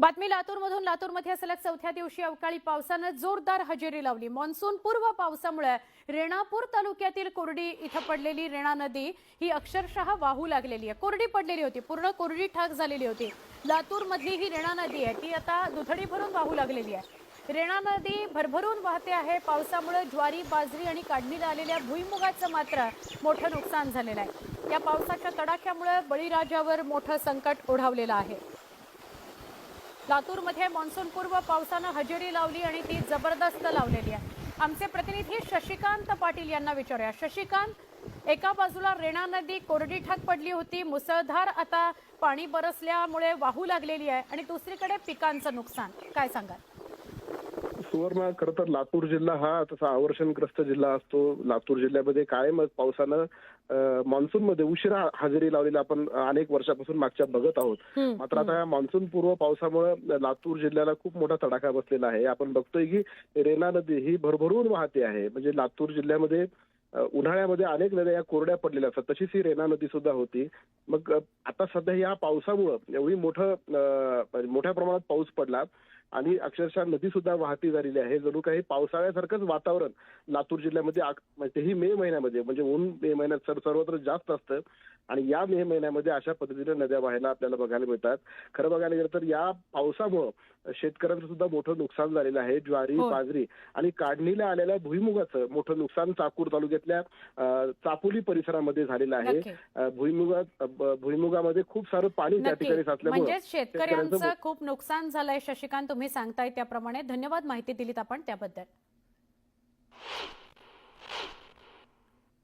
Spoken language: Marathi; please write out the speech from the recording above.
बातमी लातूरमधून. लातूरमध्ये सलग चौथ्या दिवशी अवकाळी पावसानं जोरदार हजेरी लावली. मान्सून पूर्व पावसामुळे रेणापूर तालुक्यातील कोरडी इथं पडलेली रेणा नदी ही अक्षरशः वाहू लागलेली आहे. कोरडी पडलेली होती. पूर्ण कोरडी ठाक झालेली होती. लातूरमधली ही रेणा नदी आहे. ती आता दुथडी भरून वाहू लागलेली आहे. रेणा नदी भरभरून वाहते आहे. पावसामुळे ज्वारी बाजरी आणि काढणीला आलेल्या भुईमुगाचं मात्र मोठं नुकसान झालेलं आहे. या पावसाच्या तडाख्यामुळे बळीराजावर मोठं संकट ओढावलेलं आहे. लातूरमध्ये मान्सूनपूर्व पावसानं हजेरी लावली आणि ती जबरदस्त लावलेली आहे. आमचे प्रतिनिधी शशिकांत पाटील यांना विचारूया. शशिकांत एका बाजूला रेणा नदी कोरडी ठाक पडली होती मुसळधार आता पाणी बरसल्यामुळे वाहू लागलेली आहे आणि दुसरीकडे पिकांचं नुकसान. काय सांगाल? सुवर्ण खरं तर लातूर जिल्हा हा तसा आवर्षणग्रस्त जिल्हा असतो. लातूर जिल्ह्यामध्ये कायम पावसानं मान्सून मध्ये उशिरा हजेरी लावलेला आपण अनेक वर्षापासून मागच्या बघत आहोत. मात्र आता या मान्सून पूर्व पावसामुळे लातूर जिल्ह्याला खूप मोठा तडाखा बसलेला आहे. आपण बघतोय की रेणा नदी ही भरभरून वाहते आहे. म्हणजे लातूर जिल्ह्यामध्ये उन्हाळ्यामध्ये अनेक नद्या या कोरड्या पडलेल्या असतात. तशीच ही रेणा नदी सुद्धा होती. मग आता सध्या या पावसामुळं एवढी मोठं अ, मोठ्या प्रमाणात पाऊस पडला आणि अक्षरशः नदी सुद्धा वाहती झालेली आहे. जणू काही पावसाळ्यासारखंच वातावरण लातूर जिल्ह्यामध्ये आक- म्हणजे तेही मे महिन्यामध्ये म्हणजे ऊन मे महिन्यात सर्व सर्वत्र जास्त असतं. आणि या मे महिन्यामध्ये अशा पद्धतीने नद्या वाहायला आपल्याला बघायला मिळतात. खरं बघायला गेलं तर या पावसामुळं शेतकऱ्यांचं सुद्धा मोठं नुकसान झालेलं आहे. ज्वारी हो. बाजरी आणि काढणीला आलेल्या भुईमुगाचं मोठं नुकसान चाकूर तालुक्यातल्या चापोली परिसरामध्ये झालेलं आहे. भुईमुगात भुईमुगामध्ये खूप सारं पाणी त्या ठिकाणी साचल्यामुळे म्हणजे शेतकऱ्यांचं खूप नुकसान झालंय शशिकांत. तुम्ही सांगताय त्याप्रमाणे. धन्यवाद माहिती दिलीत आपण त्याबद्दल.